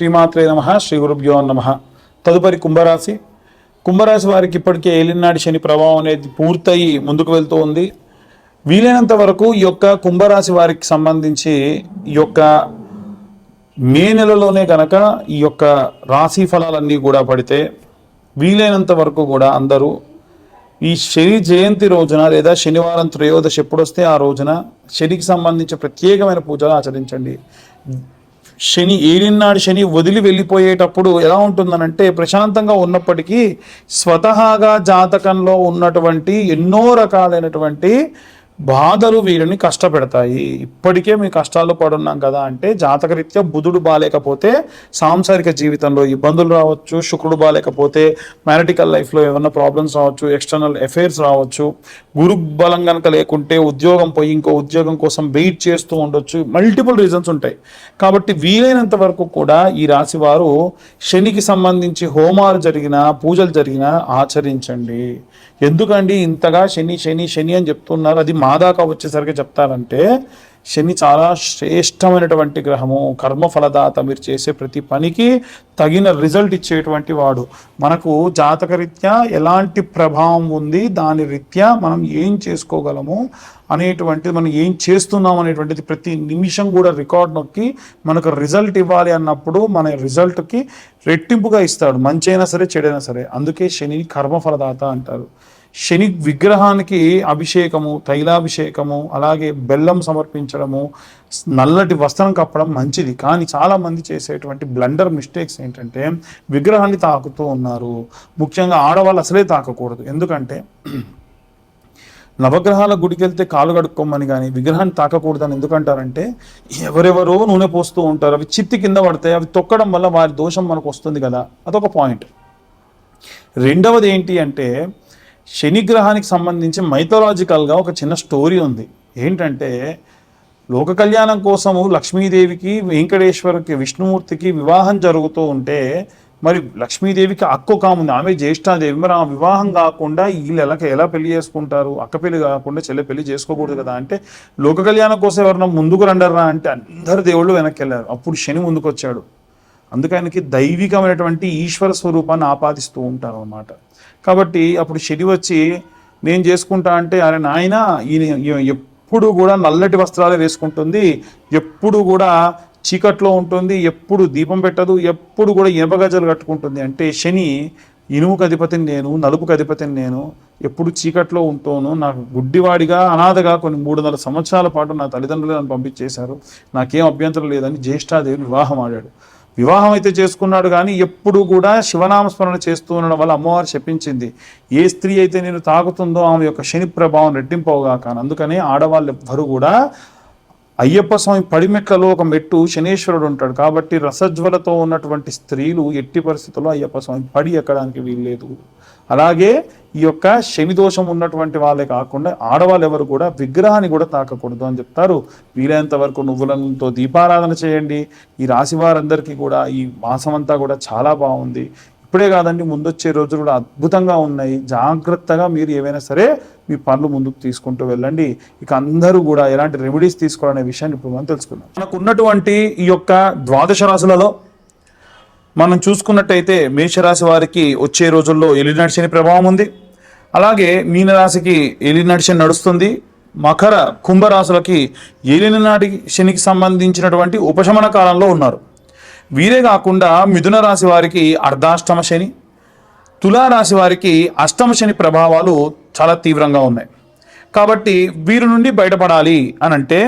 శ్రీమాత్రే నమ శ్రీ గురుభ్యో నమ. తదుపరి కుంభరాశి. కుంభరాశి వారికి ఇప్పటికే ఏలినాటి శని ప్రభావం అనేది పూర్తయి ముందుకు వెళ్తూ ఉంది. వీలైనంత వరకు ఈ యొక్క కుంభరాశి వారికి సంబంధించి ఈ యొక్క మే నెలలోనే కనుక ఈ యొక్క రాశి ఫలాలన్నీ కూడా పడితే వీలైనంత వరకు కూడా అందరూ ఈ శని జయంతి రోజున లేదా శనివారం త్రయోదశి ఎప్పుడు వస్తే ఆ రోజున శనికి సంబంధించి ప్రత్యేకమైన పూజలు ఆచరించండి. శని ఏలినాడు శని వదిలి వెళ్ళిపోయేటప్పుడు ఎలా ఉంటుందనంటే ప్రశాంతంగా ఉన్నప్పటికీ స్వతహాగా జాతకంలో ఉన్నటువంటి ఎన్నో రకాలైనటువంటి బాధలు వీరిని కష్టపెడతాయి. ఇప్పటికే మీ కష్టాలు పడున్నాం కదా అంటే జాతకరీత్యా బుధుడు బాగాలేకపోతే సాంసారిక జీవితంలో ఇబ్బందులు రావచ్చు శుక్రుడు బాగాలేకపోతే మ్యారిటికల్ లైఫ్లో ఏమైనా ప్రాబ్లమ్స్ రావచ్చు ఎక్స్టర్నల్ అఫైర్స్ రావచ్చు. గురు బలం కనుక లేకుంటే ఉద్యోగం పోయి ఇంకో ఉద్యోగం కోసం వెయిట్ చేస్తూ ఉండొచ్చు. మల్టిపుల్ రీజన్స్ ఉంటాయి. కాబట్టి వీలైనంత వరకు కూడా ఈ రాశి వారు శనికి సంబంధించి హోమాలు జరిగిన పూజలు జరిగిన ఆచరించండి. ఎందుకండి? ఇంతగా శని శని శని అని చెప్తున్నారు. అది మా నాదాకా వచ్చేసరికి చెప్తారంటే శని చాలా శ్రేష్టమైనటువంటి గ్రహము. కర్మ ఫలదాత మీరు చేసే ప్రతి పనికి తగిన రిజల్ట్ ఇచ్చేటువంటి వాడు. మనకు జాతకరీత్యా ఎలాంటి ప్రభావం ఉంది దాని రీత్యా మనం ఏం చేసుకోగలము అనేటువంటిది మనం ఏం చేస్తున్నాం అనేటువంటిది ప్రతి నిమిషం కూడా రికార్డ్ నొక్కి మనకు రిజల్ట్ ఇవ్వాలి అన్నప్పుడు మన రిజల్ట్కి రెట్టింపుగా ఇస్తాడు. మంచైనా సరే చెడైనా సరే. అందుకే శని కర్మఫలదాత అంటారు. శని విగ్రహానికి అభిషేకము తైలాభిషేకము అలాగే బెల్లం సమర్పించడము నల్లటి వస్త్రం కప్పడం మంచిది. కానీ చాలామంది చేసేటువంటి బ్లండర్ మిస్టేక్స్ ఏంటంటే విగ్రహాన్ని తాకుతూ ఉన్నారు. ముఖ్యంగా ఆడవాళ్ళు అసలే తాకకూడదు. ఎందుకంటే నవగ్రహాల గుడికి వెళ్తే కాలు కడుక్కోమని కానీ విగ్రహాన్ని తాకకూడదని ఎందుకంటారంటే ఎవరెవరో నూనె పోస్తూ ఉంటారు. అవి చిత్తి కింద పడతాయి. అవి తొక్కడం వల్ల వారి దోషం మనకు వస్తుంది కదా. అదొక పాయింట్ రెండవది ఏంటి అంటే శనిగ్రహానికి సంబంధించి మైథలాజికల్గా ఒక చిన్న స్టోరీ ఉంది. ఏంటంటే లోక కళ్యాణం కోసము లక్ష్మీదేవికి వెంకటేశ్వరకి విష్ణుమూర్తికి వివాహం జరుగుతూ ఉంటే మరి లక్ష్మీదేవికి అక్క కాముంది. ఆమె జ్యేష్ఠాదేవి. మరి ఆ వివాహం కాకుండా వీళ్ళు ఎలా ఎలా పెళ్ళి చేసుకుంటారు? అక్క పెళ్ళి కాకుండా చెల్లె పెళ్ళి చేసుకోకూడదు కదా అంటే లోక కళ్యాణం కోసం ఎవరన్నా ముందుకు రండరా అంటే అందరు దేవుళ్ళు వెనక్కి వెళ్ళారు అప్పుడు శని ముందుకు వచ్చాడు అందుకే ఆయనకి దైవికమైనటువంటి ఈశ్వర స్వరూపాన్ని ఆపాదిస్తూ ఉంటారు అన్నమాట కాబట్టి అప్పుడు శని వచ్చి నేను చేసుకుంటా అంటే అరే నాయన ఈయన ఎప్పుడు కూడా నల్లటి వస్త్రాలే వేసుకుంటుంది. ఎప్పుడు కూడా చీకట్లో ఉంటుంది. ఎప్పుడు దీపం పెట్టదు. ఎప్పుడు కూడా ఇనుప గజలు కట్టుకుంటుంది. అంటే శని ఇనుముకు అధిపతిని నేను నలుపుకు అధిపతిని నేను ఎప్పుడు చీకట్లో ఉంటాను నాకు గుడ్డివాడిగా అనాథగా కొన్ని మూడు వందల సంవత్సరాల పాటు నా తల్లిదండ్రులు నన్ను పంపించేశారు. నాకేం అభ్యంతరం లేదని జ్యేష్ఠాదేవి వివాహం ఆడాడు. వివాహం అయితే చేసుకున్నాడు కానీ ఎప్పుడు కూడా శివనామస్మరణ చేస్తూ ఉండడం వల్ల అమ్మవారు చెప్పించింది ఏ స్త్రీ అయితే నేను తాగుతుందో ఆమె యొక్క శని ప్రభావం రెట్టింపవుగా కానీ అందుకనే ఆడవాళ్ళు ఎవ్వరు కూడా అయ్యప్ప స్వామి పడిమెట్లలో ఒక మెట్టు శనేశ్వరుడు ఉంటాడు కాబట్టి రసజ్వలతో ఉన్నటువంటి స్త్రీలు ఎట్టి పరిస్థితుల్లో అయ్యప్ప స్వామి పడి ఎక్కడానికి వీల్లేదు. అలాగే ఈ యొక్క శని దోషం ఉన్నటువంటి వాళ్ళే కాకుండా ఆడవాళ్ళు ఎవరు కూడా విగ్రహాన్ని కూడా తాకకూడదు అని చెప్తారు. వీలైనంత వరకు నువ్వులతో దీపారాధన చేయండి. ఈ రాశి వారందరికీ కూడా ఈ మాసం అంతా కూడా చాలా బాగుంది. ఇప్పుడే కాదండి ముందొచ్చే రోజులు కూడా అద్భుతంగా ఉన్నాయి. జాగ్రత్తగా మీరు ఏవైనా సరే మీ పనులు ముందుకు తీసుకుంటూ వెళ్ళండి. ఇక అందరూ కూడా ఎలాంటి రెమెడీస్ తీసుకోవాలనే విషయాన్ని ఇప్పుడు మనం తెలుసుకుందాం. మనకు ఉన్నటువంటి ఈ యొక్క ద్వాదశ రాశులలో మనం చూసుకున్నట్టయితే మేషరాశి వారికి వచ్చే రోజుల్లో ఎలినాటి శని ప్రభావం ఉంది. అలాగే మీనరాశికి ఎలినాటి శని నడుస్తుంది. మకర కుంభరాశులకి ఏలినాటి శనికి సంబంధించినటువంటి ఉపశమన కాలంలో ఉన్నారు. వీరే కాకుండా మిథున రాశి వారికి అర్ధాష్టమ శని తులారాశి వారికి అష్టమ శని ప్రభావాలు చాలా తీవ్రంగా ఉన్నాయి. కాబట్టి వీరి నుండి బయటపడాలి అని అంటే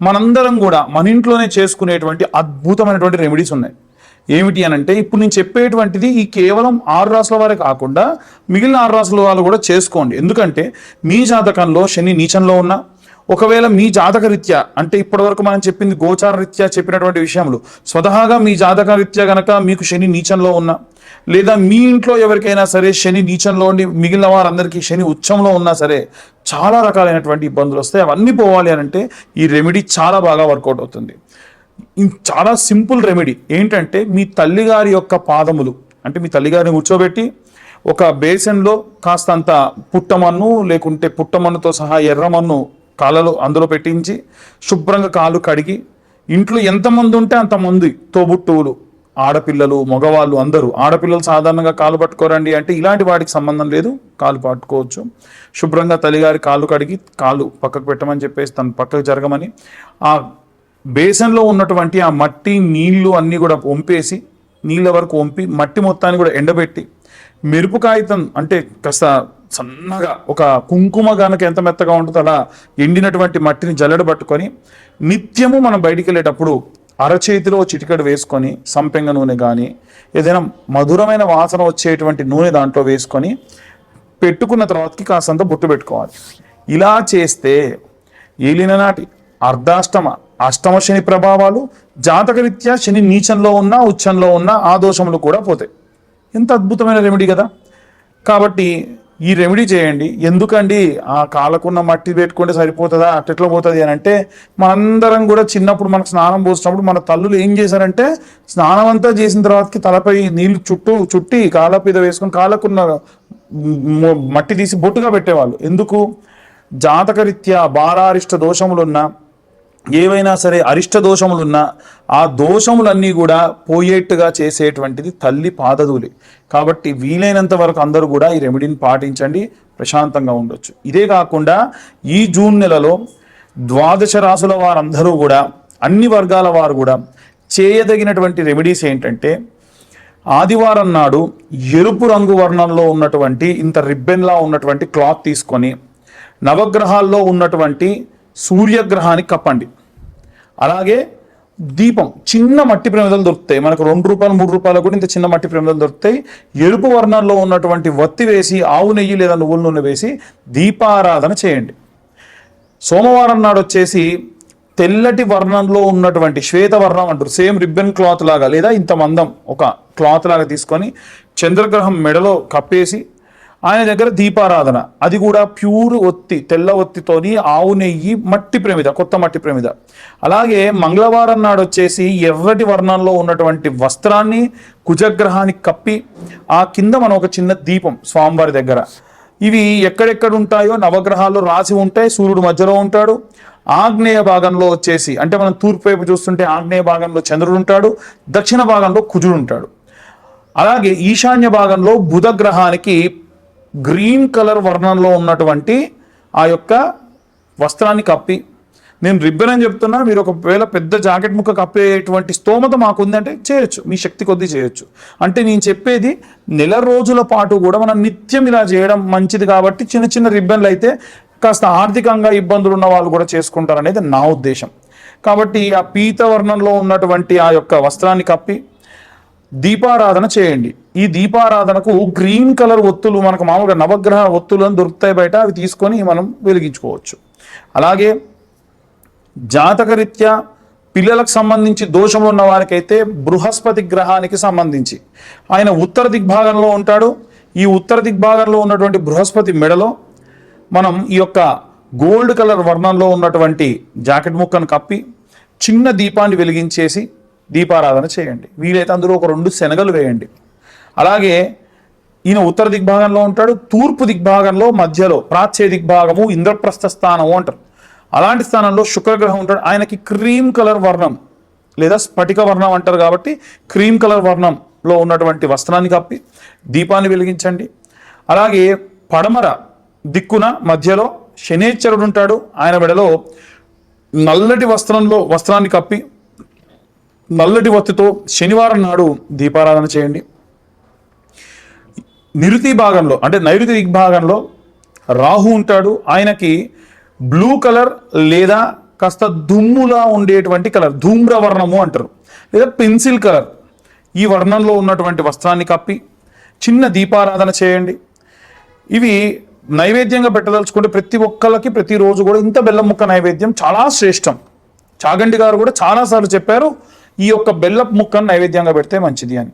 మనందరం కూడా మన ఇంట్లోనే చేసుకునేటువంటి అద్భుతమైనటువంటి రెమెడీస్ ఉన్నాయి. ఏమిటి అని అంటే ఇప్పుడు నేను చెప్పేటువంటిది ఈ కేవలం ఆరు రాసుల వారే కాకుండా మిగిలిన ఆరు రాసుల వాళ్ళు కూడా చేసుకోండి. ఎందుకంటే మీ జాతకంలో శని నీచంలో ఉన్న ఒకవేళ మీ జాతక రీత్యా అంటే ఇప్పటివరకు మనం చెప్పింది గోచార రీత్యా చెప్పినటువంటి విషయములు స్వతహాగా మీ జాతక రీత్యా గనక మీకు శని నీచంలో ఉన్న లేదా మీ ఇంట్లో ఎవరికైనా సరే శని నీచంలో ఉండి మిగిలిన వారందరికీ శని ఉచ్చంలో ఉన్నా సరే చాలా రకాలైనటువంటి ఇబ్బందులు వస్తాయి. అవన్నీ పోవాలి అని అంటే ఈ రెమెడీ చాలా బాగా వర్కౌట్ అవుతుంది. చాలా సింపుల్ రెమెడీ. ఏంటంటే మీ తల్లిగారి యొక్క పాదములు అంటే మీ తల్లిగారిని కూర్చోబెట్టి ఒక బేసన్లో కాస్తంత పుట్టమన్ను లేకుంటే పుట్టమన్నుతో సహా ఎర్రమన్ను కాళ్ళలో అందులో పెట్టించి శుభ్రంగా కాలు కడిగి ఇంట్లో ఎంతమంది ఉంటే అంతమంది తోబుట్టువులు ఆడపిల్లలు మగవాళ్ళు అందరూ. ఆడపిల్లలు సాధారణంగా కాలు పట్టుకోరండి అంటే ఇలాంటి వాటికి సంబంధం లేదు కాలు పట్టుకోవచ్చు. శుభ్రంగా తల్లిగారి కాళ్ళు కడిగి కాలు పక్కకు పెట్టమని చెప్పేసి తను పక్కకు జరగమని ఆ బేసన్లో ఉన్నటువంటి ఆ మట్టి నీళ్ళు అన్నీ కూడా వంపేసి నీళ్ళ వరకు వంపి మట్టి మొత్తాన్ని కూడా ఎండబెట్టి మెరుపు కాగితం అంటే కాస్త సన్నగా ఒక కుంకుమ గనక ఎంత మెత్తగా ఉంటుందో అలా ఎండినటువంటి మట్టిని జల్లెడ పట్టుకొని నిత్యము మనం బయటికి వెళ్ళేటప్పుడు అరచేతిలో చిటికెడు వేసుకొని సంపెంగ నూనె కానీ ఏదైనా మధురమైన వాసన వచ్చేటువంటి నూనె దాంట్లో వేసుకొని పెట్టుకున్న తర్వాతకి కాసంత బొట్టు పెట్టుకోవాలి. ఇలా చేస్తే ఏలిన నాటి అర్ధాష్టమ అష్టమ శని ప్రభావాలు జాతకరీత్యా శని నీచంలో ఉన్నా ఉచ్చంలో ఉన్నా ఆ దోషములు కూడా పోతాయి. ఎంత అద్భుతమైన రెమెడీ కదా. కాబట్టి ఈ రెమెడీ చేయండి. ఎందుకండి? ఆ కాలకున్న మట్టి పెట్టుకుంటే సరిపోతుందా? అట్టెట్లా పోతుంది అని అంటే మనందరం కూడా చిన్నప్పుడు మనకు స్నానం పోసినప్పుడు మన తల్లులు ఏం చేశారంటే స్నానం అంతా చేసిన తర్వాతకి తలపై నీళ్ళు చుట్టూ చుట్టి కాళ్ళపీద వేసుకొని కాళ్ళకున్న మట్టి తీసి బొట్టుగా పెట్టేవాళ్ళు. ఎందుకు? జాతకరీత్యా బారారిష్ట దోషములున్నా ఏవైనా సరే అరిష్ట దోషములున్నా ఆ దోషములన్నీ కూడా పోయేట్టుగా చేసేటువంటిది తల్లి పాదధూలి కాబట్టి వీలైనంత వరకు అందరూ కూడా ఈ రెమెడీని పాటించండి ప్రశాంతంగా ఉండొచ్చు. ఇదే కాకుండా ఈ జూన్ నెలలో ద్వాదశ రాసుల వారందరూ కూడా అన్ని వర్గాల వారు కూడా చేయదగినటువంటి రెమెడీస్ ఏంటంటే ఆదివారం నాడు ఎరుపు రంగు వర్ణంలో ఉన్నటువంటి ఇంత రిబ్బెన్లా ఉన్నటువంటి క్లాత్ తీసుకొని నవగ్రహాల్లో ఉన్నటువంటి సూర్యగ్రహానికి కప్పండి. అలాగే దీపం చిన్న మట్టి ప్రమిదలు దొరుకుతాయి. మనకు రెండు రూపాయలు మూడు రూపాయలు కూడా ఇంత చిన్న మట్టి ప్రమిదలు దొరుకుతాయి. ఎరుపు వర్ణంలో ఉన్నటువంటి వత్తి వేసి ఆవు నెయ్యి లేదా నువ్వుల నూనె వేసి దీపారాధన చేయండి. సోమవారం నాడు వచ్చేసి తెల్లటి వర్ణంలో ఉన్నటువంటి శ్వేత వర్ణం అంటారు. సేమ్ రిబ్బన్ క్లాత్ లాగా లేదా ఇంత మందం ఒక క్లాత్ లాగా తీసుకొని చంద్రగ్రహం మెడలో కప్పేసి ఆయన దగ్గర దీపారాధన. అది కూడా ప్యూర్ ఒత్తి తెల్ల ఒత్తితోని ఆవు నెయ్యి మట్టి ప్రమిద కొత్త మట్టి ప్రమిద. అలాగే మంగళవారం నాడు వచ్చేసి ఎర్రటి వర్ణంలో ఉన్నటువంటి వస్త్రాన్ని కుజగ్రహానికి కప్పి ఆ కింద మనం ఒక చిన్న దీపం స్వామివారి దగ్గర. ఇవి ఎక్కడెక్కడ ఉంటాయో నవగ్రహాల్లో రాసి ఉంటాయి సూర్యుడు మధ్యలో ఉంటాడు. ఆగ్నేయ భాగంలో వచ్చేసి అంటే మనం తూర్పు వైపు చూస్తుంటే ఆగ్నేయ భాగంలో చంద్రుడు ఉంటాడు దక్షిణ భాగంలో కుజుడు ఉంటాడు. అలాగే ఈశాన్య భాగంలో బుధ గ్రహానికి గ్రీన్ కలర్ వర్ణంలో ఉన్నటువంటి ఆ యొక్క వస్త్రాన్ని కప్పి. నేను రిబ్బన్ అని చెప్తున్నా మీరు ఒకవేళ పెద్ద జాకెట్ ముక్క కప్పేటువంటి స్తోమత మాకుందంటే చేయొచ్చు మీ శక్తి కొద్దీ చేయొచ్చు. అంటే నేను చెప్పేది నెల రోజుల పాటు కూడా మనం నిత్యం ఇలా చేయడం మంచిది కాబట్టి చిన్న చిన్న రిబ్బన్లు అయితే కాస్త ఆర్థికంగా ఇబ్బందులు ఉన్న వాళ్ళు కూడా చేసుకుంటారు అనేది నా ఉద్దేశం. కాబట్టి ఆ పీత వర్ణంలో ఉన్నటువంటి ఆ యొక్క వస్త్రాన్ని కప్పి దీపారాధన చేయండి. ఈ దీపారాధనకు గ్రీన్ కలర్ ఒత్తులు మనకు మామూలుగా నవగ్రహ ఒత్తులు అని దొరుకుతాయి బయట అవి తీసుకొని మనం వెలిగించుకోవచ్చు. అలాగే జాతకరీత్యా పిల్లలకు సంబంధించి దోషం ఉన్న వారికైతే బృహస్పతి గ్రహానికి సంబంధించి. ఆయన ఉత్తర దిగ్భాగంలో ఉంటాడు. ఈ ఉత్తర దిగ్భాగంలో ఉన్నటువంటి బృహస్పతి మెడలో మనం ఈ యొక్క గోల్డ్ కలర్ వర్ణంలో ఉన్నటువంటి జాకెట్ ముక్కను కప్పి చిన్న దీపాన్ని వెలిగించేసి దీపారాధన చేయండి. వీలైతే అందులో ఒక రెండు శనగలు వేయండి. అలాగే ఈయన ఉత్తర దిగ్భాగంలో ఉంటాడు తూర్పు దిగ్భాగంలో మధ్యలో ప్రాచ్య దిగ్భాగము ఇంద్రప్రస్థ స్థానము అంటారు. అలాంటి స్థానంలో శుక్రగ్రహం ఉంటాడు. ఆయనకి క్రీమ్ కలర్ వర్ణం లేదా స్ఫటిక వర్ణం అంటారు కాబట్టి క్రీమ్ కలర్ వర్ణంలో ఉన్నటువంటి వస్త్రాన్ని కప్పి దీపాన్ని వెలిగించండి. అలాగే పడమర దిక్కున మధ్యలో శనేశ్వరుడు ఉంటాడు. ఆయన మెడలో నల్లటి వస్త్రంలో వస్త్రాన్ని కప్పి నల్లటి వత్తితో శనివారం నాడు దీపారాధన చేయండి. నిరుతి భాగంలో అంటే నైరుతి దిగ్భాగంలో రాహు ఉంటాడు. ఆయనకి బ్లూ కలర్ లేదా కాస్త దుమ్ములా ఉండేటువంటి కలర్ ధూమ్ర వర్ణము అంటారు. లేదా పెన్సిల్ కలర్. ఈ వర్ణంలో ఉన్నటువంటి వస్త్రాన్ని కప్పి చిన్న దీపారాధన చేయండి. ఇవి నైవేద్యంగా పెట్టదలుచుకుంటే ప్రతి ఒక్కళ్ళకి ప్రతిరోజు కూడా ఇంత బెల్లం ముక్క నైవేద్యం చాలా శ్రేష్టం. చాగండి గారు కూడా చాలాసార్లు చెప్పారు ఈ యొక్క బెల్లపు ముక్కను నైవేద్యంగా పెడితే మంచిది అని.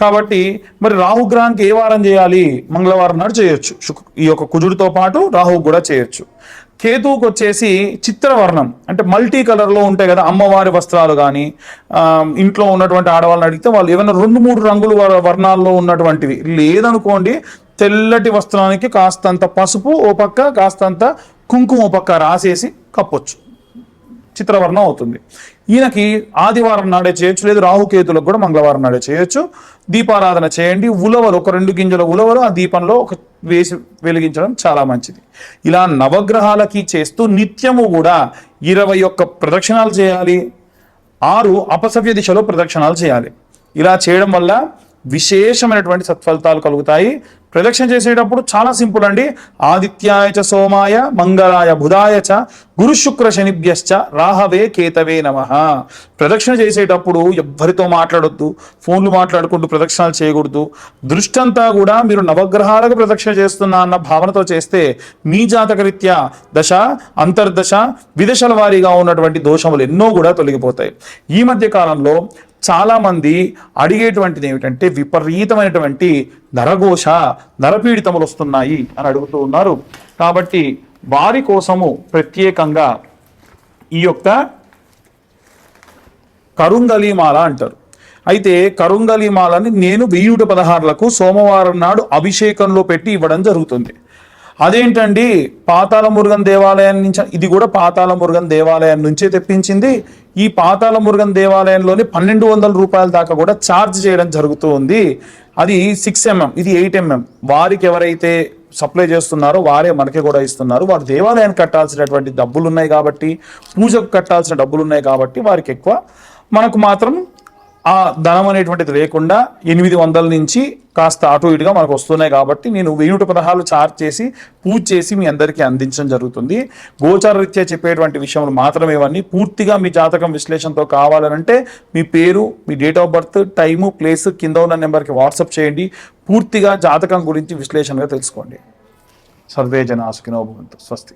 కాబట్టి మరి రాహుగ్రహానికి ఏ వారం చేయాలి? మంగళవారం నాడు చేయొచ్చు. శుక్- ఈ యొక్క కుజుడితో పాటు రాహువు కూడా చేయొచ్చు. కేతువుకి వచ్చేసి చిత్రవర్ణం. అంటే మల్టీ కలర్లో ఉంటాయి కదా అమ్మవారి వస్త్రాలు కానీ ఇంట్లో ఉన్నటువంటి ఆడవాళ్ళని అడిగితే వాళ్ళు ఏమైనా రెండు మూడు రంగులు వర్ణాల్లో ఉన్నటువంటివి. లేదనుకోండి తెల్లటి వస్త్రానికి కాస్తంత పసుపు ఓ పక్క కాస్తంత కుంకుమ ఓ పక్క రాసేసి కప్పొచ్చు. చిత్రవర్ణం అవుతుంది. ఈయనకి ఆదివారం నాడే చేయొచ్చు లేదు రాహుకేతులకు కూడా మంగళవారం నాడే చేయొచ్చు. దీపారాధన చేయండి. ఉలవలు ఒక రెండు గింజల ఉలవలు ఆ దీపంలో ఒక వేసి వెలిగించడం చాలా మంచిది. ఇలా నవగ్రహాలకి చేస్తూ నిత్యము కూడా ఇరవై ఒక్క ప్రదక్షిణాలు చేయాలి. ఆరు అపసవ్య దిశలో ప్రదక్షిణాలు చేయాలి. ఇలా చేయడం వల్ల విశేషమైనటువంటి సత్ఫలితాలు కలుగుతాయి. ప్రదక్షిణ చేసేటప్పుడు చాలా సింపుల్ అండి. ఆదిత్యాయ చ సోమాయ మంగళాయ బుధాయ చ గురు శుక్ర శనిభ్యశ్చ రాహవే కేతవే నమ. ప్రదక్షిణ చేసేటప్పుడు ఎవ్వరితో మాట్లాడొద్దు ఫోన్లు మాట్లాడుకుంటూ ప్రదక్షిణాలు చేయకూడదు. దృష్టంతా కూడా మీరు నవగ్రహాలకు ప్రదక్షిణ చేస్తున్నా అన్న భావనతో చేస్తే మీ జాతకరీత్యా దశ అంతర్దశ విదశల వారీగా ఉన్నటువంటి దోషములు ఎన్నో కూడా తొలగిపోతాయి. ఈ మధ్య కాలంలో చాలామంది అడిగేటువంటిది ఏమిటంటే విపరీతమైనటువంటి నరఘోష నరపీడితములు వస్తున్నాయి అని అడుగుతూ ఉన్నారు. కాబట్టి వారి కోసము ప్రత్యేకంగా ఈ యొక్క కరుంగలీమాల అంటారు. అయితే కరుంగలీమాలని నేను వెయ్యుట పదహారులకు సోమవారం నాడు అభిషేకంలో పెట్టి ఇవ్వడం జరుగుతుంది. అదేంటండి? పాతాళ మురుగన్ దేవాలయం నుంచి ఇది కూడా పాతాళ మురుగన్ దేవాలయం నుంచే తెప్పించింది. ఈ పాతాళ మురుగన్ దేవాలయంలోని పన్నెండు వందల రూపాయల దాకా కూడా ఛార్జ్ చేయడం జరుగుతూ ఉంది అది సిక్స్ ఎంఎం ఇది ఎయిట్ ఎంఎం వారికి ఎవరైతే సప్లై చేస్తున్నారో వారే మనకి కూడా ఇస్తున్నారు. వారు దేవాలయానికి కట్టాల్సినటువంటి డబ్బులు ఉన్నాయి కాబట్టి పూజకు కట్టాల్సిన డబ్బులు ఉన్నాయి కాబట్టి వారికి ఎక్కువ. మనకు మాత్రం ఆ ధనం అనేటువంటిది లేకుండా ఎనిమిది వందల నుంచి కాస్త అటు ఇటుగా మనకు వస్తున్నాయి కాబట్టి నేను వెయ్యి పదహారు చార్జ్ చేసి పూజ చేసి మీ అందరికీ అందించడం జరుగుతుంది. గోచార రీత్యా చెప్పేటువంటి విషయంలో మాత్రమే ఇవన్నీ పూర్తిగా మీ జాతకం విశ్లేషణతో కావాలనంటే మీ పేరు మీ date of birth time place కింద ఉన్న నెంబర్కి వాట్సాప్ చేయండి. పూర్తిగా జాతకం గురించి విశ్లేషణగా తెలుసుకోండి. సర్వే జన సుఖినో భవంతు. స్వస్తి.